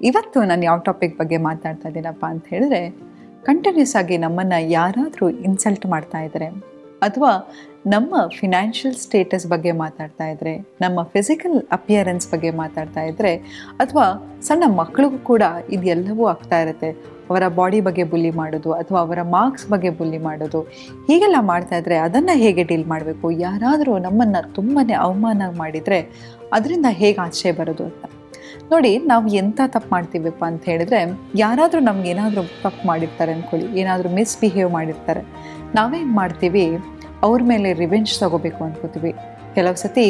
ಇವತ್ತು ನಾನು ಯಾವ ಟಾಪಿಕ್ ಬಗ್ಗೆ ಮಾತಾಡ್ತಾ ಇದ್ದೀನಪ್ಪ ಅಂತ ಹೇಳಿದ್ರೆ ಕಂಟಿನ್ಯೂಸ್ ಆಗಿ ನಮ್ಮನ್ನು ಯಾರಾದರೂ ಇನ್ಸಲ್ಟ್ ಮಾಡ್ತಾ ಇದ್ದಾರೆ ಅಥವಾ ನಮ್ಮ ಫಿನಾನ್ಷಿಯಲ್ ಸ್ಟೇಟಸ್ ಬಗ್ಗೆ ಮಾತಾಡ್ತಾ ಇದ್ದರೆ ನಮ್ಮ ಫಿಸಿಕಲ್ ಅಪಿಯರೆನ್ಸ್ ಬಗ್ಗೆ ಮಾತಾಡ್ತಾ ಇದ್ದರೆ ಅಥವಾ ಸಣ್ಣ ಮಕ್ಕಳಿಗೂ ಕೂಡ ಇದೆಲ್ಲವೂ ಆಗ್ತಾ ಇರುತ್ತೆ. ಅವರ ಬಾಡಿ ಬಗ್ಗೆ ಬುಲ್ಲಿ ಮಾಡೋದು, ಅಥವಾ ಅವರ ಮಾರ್ಕ್ಸ್ ಬಗ್ಗೆ ಬುಲ್ಲಿ ಮಾಡೋದು. ಹೀಗೆಲ್ಲ ಮಾಡ್ತಾ ಇದ್ದರೆ ಅದನ್ನು ಹೇಗೆ ಡೀಲ್ ಮಾಡಬೇಕು? ಯಾರಾದರೂ ನಮ್ಮನ್ನು ತುಂಬಾ ಅವಮಾನ ಮಾಡಿದರೆ, ಅದರಿಂದ ಹೇಗೆ ಆಚೆ ಬರೋದು ಅಂತ. ನೋಡಿ, ನಾವು ಎಂಥ ತಪ್ಪು ಮಾಡ್ತೀವಪ್ಪ ಅಂತ ಹೇಳಿದ್ರೆ, ಯಾರಾದರೂ ನಮ್ಗೆ ಏನಾದರೂ ತಪ್ಪು ಮಾಡಿರ್ತಾರೆ ಅಂದ್ಕೊಳ್ಳಿ ಏನಾದರೂ ಮಿಸ್ಬಿಹೇವ್ ಮಾಡಿರ್ತಾರೆ. ನಾವೇನು ಮಾಡ್ತೀವಿ? ಅವ್ರ ಮೇಲೆ ರಿವೆಂಜ್ ತಗೋಬೇಕು ಅಂದ್ಕೋತೀವಿ ಕೆಲವು ಸತಿ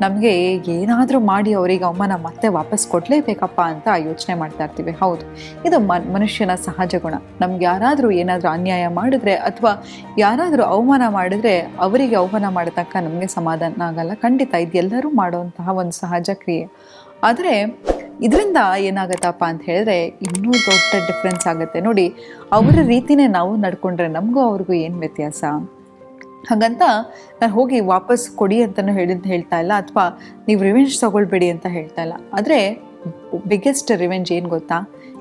ನಮಗೆ ಏನಾದರೂ ಮಾಡಿ ಅವರಿಗೆ ಅವಮಾನ ಮತ್ತೆ ವಾಪಸ್ ಕೊಡಲೇಬೇಕಪ್ಪ ಅಂತ ಯೋಚನೆ ಮಾಡ್ತಾ ಇರ್ತೀವಿ. ಹೌದು, ಇದು ಮನುಷ್ಯನ ಸಹಜ ಗುಣ. ನಮ್ಗೆ ಯಾರಾದರೂ ಏನಾದರೂ ಅನ್ಯಾಯ ಮಾಡಿದ್ರೆ ಅಥವಾ ಯಾರಾದರೂ ಅವಮಾನ ಮಾಡಿದ್ರೆ ಅವರಿಗೆ ಅವಮಾನ ಮಾಡಿದ ನಮಗೆ ಸಮಾಧಾನ ಆಗಲ್ಲ. ಖಂಡಿತ ಇದೆಲ್ಲರೂ ಮಾಡುವಂತಹ ಒಂದು ಸಹಜ ಕ್ರಿಯೆ. ಆದರೆ ಇದರಿಂದ ಏನಾಗತ್ತಪ್ಪ ಅಂತ ಹೇಳಿದ್ರೆ ಇನ್ನೂ ದೊಡ್ಡ ಡಿಫ್ರೆನ್ಸ್ ಆಗುತ್ತೆ. ನೋಡಿ, ಅವರ ರೀತಿನೇ ನಾವು ನಡ್ಕೊಂಡ್ರೆ ನಮಗೂ ಅವ್ರಿಗೂ ಏನು ವ್ಯತ್ಯಾಸ? ಹಾಗಂತ ನಾನು ಹೋಗಿ ವಾಪಸ್ ಕೊಡಿ ಅಂತಲೂ ಹೇಳಿದ್ ಹೇಳ್ತಾ ಇಲ್ಲ, ಅಥವಾ ನೀವು ರಿವೆಂಜ್ ತಗೊಳ್ಬೇಡಿ ಅಂತ ಹೇಳ್ತಾ ಇಲ್ಲ. ಆದರೆ ಬಿಗ್ಗೆಸ್ಟ್ ರಿವೆಂಜ್ ಏನು ಗೊತ್ತಾ?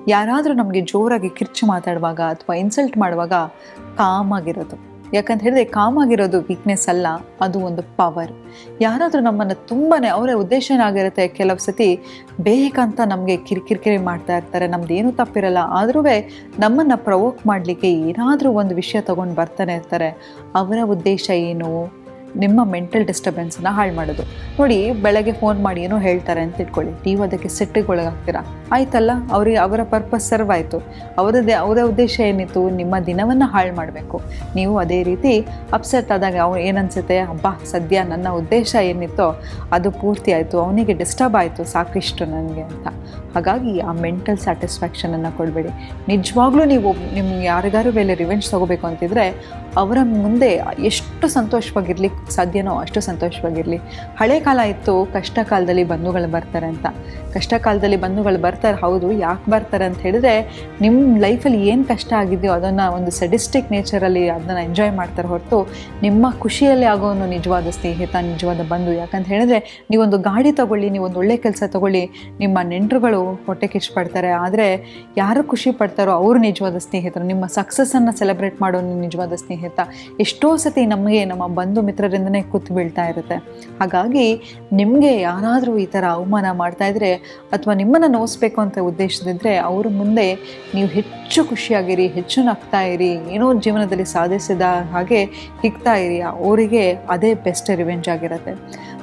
ಯಾರಾದರೂ ನಮಗೆ ಜೋರಾಗಿ ಕಿರ್ಚು ಮಾತಾಡುವಾಗ ಅಥವಾ ಇನ್ಸಲ್ಟ್ ಮಾಡುವಾಗ ಕಾಮಾಗಿರೋದು ಯಾಕಂತ ಹೇಳಿದ್ರೆ ಕಾಮ್ ಆಗಿರೋದು ವೀಕ್ನೆಸ್ ಅಲ್ಲ, ಅದು ಒಂದು ಪವರ್ ಯಾರಾದರೂ ನಮ್ಮನ್ನು ತುಂಬಾ ಅವರ ಉದ್ದೇಶ ಏನಾಗಿರುತ್ತೆ ಕೆಲವು ಸತಿ ಬೇಕಂತ ನಮಗೆ ಕಿರಿಕಿರಿಕಿರಿ ಮಾಡ್ತಾ ಇರ್ತಾರೆ, ನಮ್ದು ಏನೂ ತಪ್ಪಿರಲ್ಲ ಆದ್ರೂ ನಮ್ಮನ್ನು ಪ್ರವೋಕ್ ಮಾಡಲಿಕ್ಕೆ ಏನಾದರೂ ಒಂದು ವಿಷಯ ತೊಗೊಂಡು ಬರ್ತಾನೆ ಇರ್ತಾರೆ. ಅವರ ಉದ್ದೇಶ ಏನು? ನಿಮ್ಮ ಮೆಂಟಲ್ ಡಿಸ್ಟರ್ಬೆನ್ಸನ್ನು ಹಾಳು ಮಾಡೋದು. ನೋಡಿ, ಬೆಳಗ್ಗೆ ಫೋನ್ ಮಾಡಿ ಏನೋ ಹೇಳ್ತಾರೆ ಅಂತ ಇಟ್ಕೊಳ್ಳಿ. ನೀವು ಅದಕ್ಕೆ ಸಿಟ್ಟಿಗೆ ಒಳಗಾಗ್ತೀರಾ ಆಯ್ತಲ್ಲ, ಅವರಿಗೆ ಅವರ ಪರ್ಪಸ್ ಸರ್ವ್ ಆಯಿತು. ಅವರದ್ದೇ ಅವರ ಉದ್ದೇಶ ಏನಿತ್ತು? ನಿಮ್ಮ ದಿನವನ್ನು ಹಾಳು ಮಾಡಬೇಕು. ನೀವು ಅದೇ ರೀತಿ ಅಪ್ಸೆಟ್ ಆದಾಗ ಅವ್ನು ಏನನ್ಸುತ್ತೆ? ಹಬ್ಬ ಸದ್ಯ ನನ್ನ ಉದ್ದೇಶ ಏನಿತ್ತೋ ಅದು ಪೂರ್ತಿ ಆಯಿತು. ಅವನಿಗೆ ಡಿಸ್ಟರ್ಬ್ ಆಯಿತು. ಸಾಕಿಷ್ಟು ನನಗೆ ಅಂತ. ಹಾಗಾಗಿ ಆ ಮೆಂಟಲ್ ಸ್ಯಾಟಿಸ್ಫ್ಯಾಕ್ಷನನ್ನು ಕೊಡಬೇಡಿ. ನಿಜವಾಗ್ಲೂ ನೀವು ನಿಮ್ಗೆ ಯಾರಿಗಾರು ಮೇಲೆ ರಿವೆಂಜ್ ತೊಗೋಬೇಕು ಅಂತಿದ್ರೆ, ಅವರ ಮುಂದೆ ಎಷ್ಟು ಸಂತೋಷವಾಗಿರ್ಲಿಕ್ಕೆ ಸಾಧ್ಯನೋ ಅಷ್ಟು ಸಂತೋಷವಾಗಿರಲಿ. ಹಳೆ ಕಾಲ ಇತ್ತು ಕಷ್ಟ ಕಾಲದಲ್ಲಿ ಬಂಧುಗಳು ಬರ್ತಾರೆ ಅಂತ. ಕಷ್ಟ ಕಾಲದಲ್ಲಿ ಬಂಧುಗಳು ಬರ್ತಾರೆ, ಹೌದು, ಯಾಕೆ ಬರ್ತಾರೆ ಅಂತ ಹೇಳಿದ್ರೆ ನಿಮ್ಮ ಲೈಫಲ್ಲಿ ಏನು ಕಷ್ಟ ಆಗಿದೆಯೋ ಅದನ್ನು ಒಂದು ಸೆಡಿಸ್ಟಿಕ್ ನೇಚರಲ್ಲಿ ಅದನ್ನು ಎಂಜಾಯ್ ಮಾಡ್ತಾರೆ ಹೊರತು ನಿಮ್ಮ ಖುಷಿಯಲ್ಲಿ ಆಗೋ ಒಂದು ನಿಜವಾದ ಸ್ನೇಹಿತ, ನಿಜವಾದ ಬಂಧು, ಯಾಕಂತ ಹೇಳಿದ್ರೆ ನೀವೊಂದು ಗಾಡಿ ತಗೊಳ್ಳಿ, ನೀವೊಂದು ಒಳ್ಳೆ ಕೆಲಸ ತಗೊಳ್ಳಿ, ನಿಮ್ಮ ನೆಂಟರುಗಳು ಹೊಟ್ಟೆ ಕಿಚ್ಚು ಪಡ್ತಾರೆ ಆದರೆ ಯಾರು ಖುಷಿ ಪಡ್ತಾರೋ ಅವರು ನಿಜವಾದ ಸ್ನೇಹಿತರು. ನಿಮ್ಮ ಸಕ್ಸಸ್ಸನ್ನು ಸೆಲೆಬ್ರೇಟ್ ಮಾಡೋ ನಿಜವಾದ ಸ್ನೇಹಿತ. ಎಷ್ಟೋ ಸತಿ ನಮಗೆ ನಮ್ಮ ಬಂಧು ಮಿತ್ರರಿಂದನೇ ಕೂತು ಬೀಳ್ತಾ ಇರುತ್ತೆ. ಹಾಗಾಗಿ ನಿಮಗೆ ಯಾರಾದರೂ ಈ ಥರ ಅವಮಾನ ಮಾಡ್ತಾ ಇದ್ರೆ ಅಥವಾ ನಿಮ್ಮನ್ನು ನೋಯಿಸ್ಬೇಕು ಅಂತ ಉದ್ದೇಶದಿದ್ದರೆ ಅವ್ರ ಮುಂದೆ ನೀವು ಹೆಚ್ಚು ಖುಷಿಯಾಗಿರಿ, ಹೆಚ್ಚು ನಗ್ತಾ ಇರಿ, ಏನೋ ಜೀವನದಲ್ಲಿ ಸಾಧಿಸಿದ ಹಾಗೆ ಹಿಗ್ತಾ ಇರಿ. ಅವರಿಗೆ ಅದೇ ಬೆಸ್ಟ್ ರಿವೆಂಜ್ ಆಗಿರುತ್ತೆ.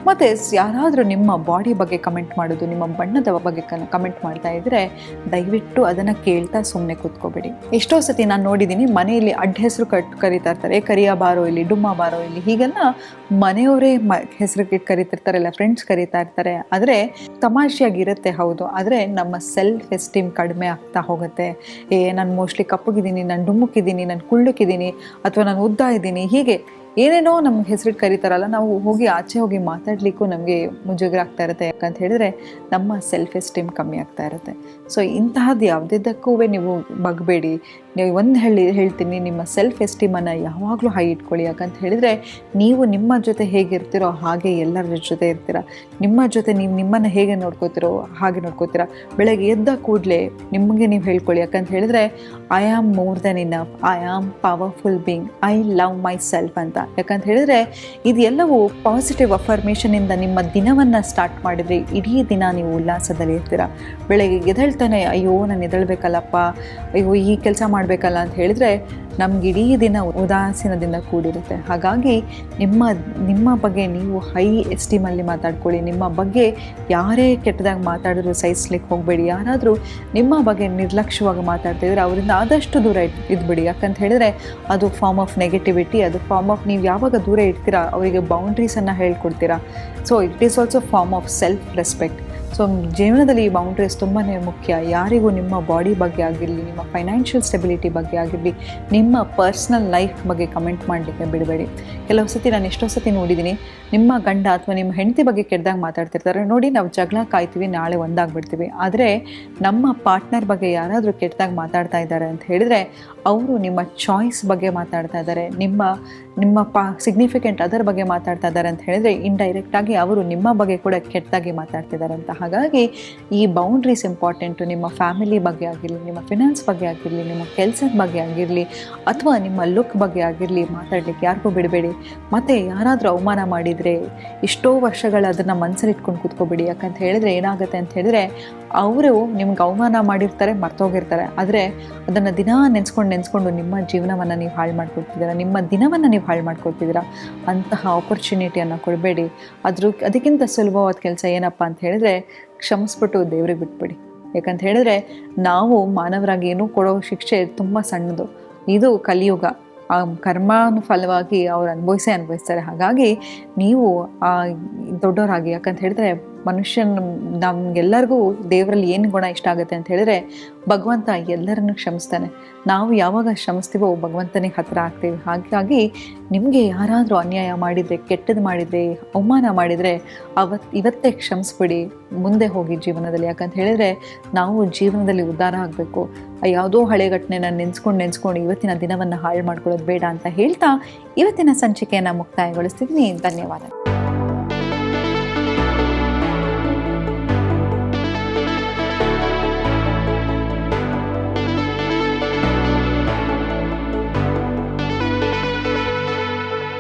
ಮತ್ತು ಯಾರಾದರೂ ನಿಮ್ಮ ಬಾಡಿ ಬಗ್ಗೆ ಕಮೆಂಟ್ ಮಾಡೋದು, ನಿಮ್ಮ ಬಣ್ಣದ ಬಗ್ಗೆ ಕಮೆಂಟ್ ಮಾಡ್ತಾ ಇದ್ದರೆ ದಯವಿಟ್ಟು ಅದನ್ನು ಕೇಳ್ತಾ ಸುಮ್ಮನೆ ಕೂತ್ಕೋಬೇಡಿ. ಎಷ್ಟೋ ಸತಿ ನಾನು ನೋಡಿದ್ದೀನಿ ಮನೆಯಲ್ಲಿ ಅಡ್ಡ ಹೆಸರು ಕಟ್ ಕರಿತಾ ಇರ್ತಾರೆ. ಕರಿಯ ಬಾರೋ ಇಲ್ಲಿ, ಡುಮ್ಮ ಬಾರೋ ಇಲ್ಲಿ, ಹೀಗೆಲ್ಲ ಮನೆಯವರೇ ಮ, ಹೆಸರು ಕರಿತಿರ್ತಾರಲ್ಲ ಫ್ರೆಂಡ್ಸ್ ಕರಿತಾ ಇರ್ತಾರೆ. ಆದರೆ ತಮಾಷೆಯಾಗಿರುತ್ತೆ ಹೌದು. ಆದರೆ ನಮ್ಮ ಸೆಲ್ಫ್ ಎಸ್ಟೀಮ್ ಕಡಿಮೆ ಆಗ್ತಾ ಹೋಗುತ್ತೆ. ಏ, ನಾನು ಮೋಸ್ಟ್ಲಿ ಕಪ್ಪಗಿದ್ದೀನಿ ನಾನು ಡುಮ್ಮುಕ್ಕಿದ್ದೀನಿ ನಾನು ಕುಳ್ಳಕ್ಕಿದ್ದೀನಿ ಅಥವಾ ನಾನು ಉದ್ದ ಇದ್ದೀನಿ, ಹೀಗೆ ಏನೇನೋ ನಮ್ಗೆ ಹೆಸರಿಟ್ಟು ಕರೀತಾರಲ್ಲ, ನಾವು ಹೋಗಿ ಆಚೆ ಹೋಗಿ ಮಾತಾಡಲಿಕ್ಕೂ ನಮಗೆ ಮುಜುಗರ ಆಗ್ತಾ ಇರುತ್ತೆ ಯಾಕಂತ ಹೇಳಿದ್ರೆ ನಮ್ಮ ಸೆಲ್ಫ್ ಎಸ್ಟೀಮ್ ಕಮ್ಮಿ ಆಗ್ತಾ ಇರುತ್ತೆ. ಸೊ ಇಂತಹದ್ದು ಯಾವುದಿದ್ದಕ್ಕೂ ನೀವು ಬಗ್ಬೇಡಿ ನೀವು ಒಂದು ಹೇಳಿ, ಹೇಳ್ತೀನಿ, ನಿಮ್ಮ ಸೆಲ್ಫ್ ಎಸ್ಟೀಮನ್ನು ಯಾವಾಗಲೂ ಹೈ ಇಟ್ಕೊಳ್ಳಿ. ಯಾಕಂತ ಹೇಳಿದರೆ ನೀವು ನಿಮ್ಮ ಜೊತೆ ಹೇಗಿರ್ತೀರೋ ಹಾಗೆ ಎಲ್ಲರ ಜೊತೆ ಇರ್ತೀರ. ನಿಮ್ಮ ಜೊತೆ ನೀವು ನಿಮ್ಮನ್ನು ಹೇಗೆ ನೋಡ್ಕೋತಿರೋ ಹಾಗೆ ನೋಡ್ಕೋತೀರ. ಬೆಳಗ್ಗೆ ಎದ್ದ ಕೂಡಲೇ ನಿಮಗೆ ನೀವು ಹೇಳ್ಕೊಳ್ಳಿ. ಯಾಕಂತ ಹೇಳಿದ್ರೆ I am more than enough I am powerful being I love myself ಅಂತ. ಯಾಕಂತ ಹೇಳಿದ್ರೆ ಇದೆಲ್ಲವೂ ಪಾಸಿಟಿವ್ ಅಫರ್ಮೇಷನಿಂದ ನಿಮ್ಮ ದಿನವನ್ನು ಸ್ಟಾರ್ಟ್ ಮಾಡಿದರೆ ಇಡೀ ದಿನ ನೀವು ಉಲ್ಲಾಸದಲ್ಲಿ ಇರ್ತೀರ? ಬೆಳಗ್ಗೆ ಎದಳ್ತಾನೆ ಅಯ್ಯೋ, ನಾನು ಎದಳ್ಬೇಕಲ್ಲಪ್ಪ ಅಯ್ಯೋ, ಈ ಕೆಲಸ ಮಾಡಬೇಕಲ್ಲ ಅಂತ ಹೇಳಿದ್ರೆ ನಮ್ಗೆ ಇಡೀ ದಿನ ಉದಾಸೀನದಿಂದ ಕೂಡಿರುತ್ತೆ. ಹಾಗಾಗಿ ನಿಮ್ಮ ನಿಮ್ಮ ಬಗ್ಗೆ ನೀವು ಹೈ ಎಸ್ಟೀಮಲ್ಲಿ ಮಾತಾಡ್ಕೊಳ್ಳಿ. ನಿಮ್ಮ ಬಗ್ಗೆ ಯಾರೇ ಕೆಟ್ಟದಾಗಿ ಮಾತಾಡಿದ್ರು ಸಹಿಸ್ಲಿಕ್ಕೆ ಹೋಗಬೇಡಿ. ಯಾರಾದರೂ ನಿಮ್ಮ ಬಗ್ಗೆ ನಿರ್ಲಕ್ಷ್ಯವಾಗಿ ಮಾತಾಡ್ತಿದ್ರೆ ಅವರಿಂದ ಆದಷ್ಟು ದೂರ ಇಟ್ ಇದ್ಬಿಡಿ. ಯಾಕಂತ ಹೇಳಿದ್ರೆ ಅದು ಫಾರ್ಮ್ ಆಫ್ ನೆಗೆಟಿವಿಟಿ ಅದು ಫಾರ್ಮ್ ಆಫ್ ನೀವು ಯಾವಾಗ ದೂರ ಇಡ್ತೀರಾ ಅವರಿಗೆ ಬೌಂಡ್ರೀಸನ್ನು ಹೇಳ್ಕೊಡ್ತೀರಾ. So it is also form of self respect so ಜೀವನದಲ್ಲಿ ಈ ಬೌಂಡ್ರೀಸ್ ತುಂಬಾ ಮುಖ್ಯ. ಯಾರಿಗೂ ನಿಮ್ಮ ಬಾಡಿ ಬಗ್ಗೆ ಆಗಿರಲಿ, ನಿಮ್ಮ ಫೈನಾನ್ಷಿಯಲ್ ಸ್ಟೆಬಿಲಿಟಿ ಬಗ್ಗೆ ಆಗಿರಲಿ, ನಿಮ್ಮ ಪರ್ಸ್ನಲ್ ಲೈಫ್ ಬಗ್ಗೆ ಕಮೆಂಟ್ ಮಾಡಲಿಕ್ಕೆ ಬಿಡಬೇಡಿ. ಕೆಲವು ಸತಿ ನಾನು ಎಷ್ಟೋ ಸತಿ ನೋಡಿದ್ದೀನಿ, ನಿಮ್ಮ ಗಂಡ ಅಥವಾ ನಿಮ್ಮ ಹೆಂಡತಿ ಬಗ್ಗೆ ಕೆಡ್ದಾಗ ಮಾತಾಡ್ತಿರ್ತಾರೆ. ನೋಡಿ, ನಾವು ಜಗಳ ಕಾಯ್ತೀವಿ, ನಾಳೆ ಒಂದಾಗ್ಬಿಡ್ತೀವಿ. ಆದರೆ, ನಮ್ಮ ಪಾರ್ಟ್ನರ್ ಬಗ್ಗೆ ಯಾರಾದರೂ ಕೆಟ್ಟದಾಗ ಮಾತಾಡ್ತಾ ಇದ್ದಾರೆ ಅಂತ ಹೇಳಿದರೆ, ಅವರು ನಿಮ್ಮ ಚಾಯ್ಸ್ ಬಗ್ಗೆ ಮಾತಾಡ್ತಾ ಇದ್ದಾರೆ. ನಿಮ್ಮ ನಿಮ್ಮ ಪಾ ಸಿಗ್ನಿಫಿಕೆಂಟ್ ಅದರ ಬಗ್ಗೆ ಮಾತಾಡ್ತಾ ಇದ್ದಾರೆ ಅಂತ ಹೇಳಿದ್ರೆ ಇಂಡೈರೆಕ್ಟಾಗಿ ಅವರು ನಿಮ್ಮ ಬಗ್ಗೆ ಕೂಡ ಕೆಟ್ಟದಾಗಿ ಮಾತಾಡ್ತಿದ್ದಾರೆ ಅಂತ. ಹಾಗಾಗಿ ಈ ಬೌಂಡ್ರೀಸ್ ಇಂಪಾರ್ಟೆಂಟು ನಿಮ್ಮ ಫ್ಯಾಮಿಲಿ ಬಗ್ಗೆ ಆಗಿರಲಿ, ನಿಮ್ಮ ಫಿನಾನ್ಸ್ ಬಗ್ಗೆ ಆಗಿರಲಿ, ನಿಮ್ಮ ಕೆಲಸದ ಬಗ್ಗೆ ಆಗಿರಲಿ, ಅಥವಾ ನಿಮ್ಮ ಲುಕ್ ಬಗ್ಗೆ ಆಗಿರಲಿ ಮಾತಾಡಲಿಕ್ಕೆ ಯಾರಿಗೂ ಬಿಡಬೇಡಿ. ಮತ್ತು ಯಾರಾದರೂ ಅವಮಾನ ಮಾಡಿದರೆ, ಎಷ್ಟೋ ವರ್ಷಗಳು ಅದನ್ನು ಮನಸ್ಸಲ್ಲಿ ಇಟ್ಕೊಂಡು ಕೂತ್ಕೋಬೇಡಿ. ಯಾಕಂತ ಹೇಳಿದ್ರೆ ಏನಾಗುತ್ತೆ ಅಂತ ಹೇಳಿದ್ರೆ, ಅವರು ನಿಮ್ಗೆ ಅವಮಾನ ಮಾಡಿರ್ತಾರೆ, ಮರ್ತೋಗಿರ್ತಾರೆ. ಆದರೆ ಅದನ್ನು ದಿನ ನೆನೆಸ್ಕೊಂಡು ನೆನೆಸ್ಕೊಂಡು ನಿಮ್ಮ ಜೀವನವನ್ನು ನೀವು ಹಾಳು ಮಾಡ್ಕೊಳ್ತಿದ್ದೀರಾ ನಿಮ್ಮ ದಿನವನ್ನು ನೀವು ಹಾಳು ಮಾಡ್ಕೊಳ್ತಿದ್ದೀರಾ? ಅಂತಹ ಆಪರ್ಚುನಿಟಿಯನ್ನು ಕೊಡಬೇಡಿ. ಅದ್ರ ಅದಕ್ಕಿಂತ ಸುಲಭವಾದ ಕೆಲಸ ಏನಪ್ಪ ಅಂತ ಹೇಳಿದ್ರೆ ಕ್ಷಮಿಸ್ಬಿಟ್ಟು ದೇವ್ರಿಗೆ ಬಿಟ್ಬಿಡಿ. ಯಾಕಂತ ಹೇಳಿದ್ರೆ ನಾವು ಮಾನವರಾಗಿ ಏನೂ ಕೊಡೋ ಶಿಕ್ಷೆ ತುಂಬ ಸಣ್ಣದು. ಇದು ಕಲಿಯುಗ. ಆ ಕರ್ಮಾನುಫಲವಾಗಿ ಅವ್ರು ಅನುಭವಿಸೇ ಅನುಭವಿಸ್ತಾರೆ. ಹಾಗಾಗಿ ನೀವು ದೊಡ್ಡವರಾಗಿ ಯಾಕಂತ ಹೇಳಿದ್ರೆ ಮನುಷ್ಯನ ನಮ್ಗೆಲ್ಲರಿಗೂ ದೇವರಲ್ಲಿ ಏನು ಗುಣ ಇಷ್ಟ ಆಗುತ್ತೆ ಅಂತ ಹೇಳಿದ್ರೆ, ಭಗವಂತ ಎಲ್ಲರನ್ನು ಕ್ಷಮಿಸ್ತಾನೆ. ನಾವು ಯಾವಾಗ ಶ್ರಮಿಸ್ತೀವೋ ಭಗವಂತನಿಗೆ ಹತ್ತಿರ ಆಗ್ತೀವಿ. ಹಾಗಾಗಿ ನಿಮಗೆ ಯಾರಾದರೂ ಅನ್ಯಾಯ ಮಾಡಿದರೆ ಕೆಟ್ಟದ್ದು ಮಾಡಿದರೆ, ಅವಮಾನ ಮಾಡಿದರೆ ಅವತ್ತು ಇವತ್ತೇ ಕ್ಷಮಿಸ್ಬಿಡಿ, ಮುಂದೆ ಹೋಗಿ ಜೀವನದಲ್ಲಿ. ಯಾಕಂತ ಹೇಳಿದರೆ ನಾವು ಜೀವನದಲ್ಲಿ ಉದ್ಧಾರ ಆಗಬೇಕು. ಯಾವುದೋ ಹಳೆ ಘಟನೆನ ನೆನೆಸ್ಕೊಂಡು ನೆನೆಸ್ಕೊಂಡು ಇವತ್ತಿನ ದಿನವನ್ನು ಹಾಳು ಮಾಡ್ಕೊಳ್ಳೋದು ಬೇಡ ಅಂತ ಹೇಳ್ತಾ, ಇವತ್ತಿನ ಸಂಚಿಕೆಯನ್ನು ಮುಕ್ತಾಯಗೊಳಿಸ್ತಿದ್ದೀನಿ. ಧನ್ಯವಾದ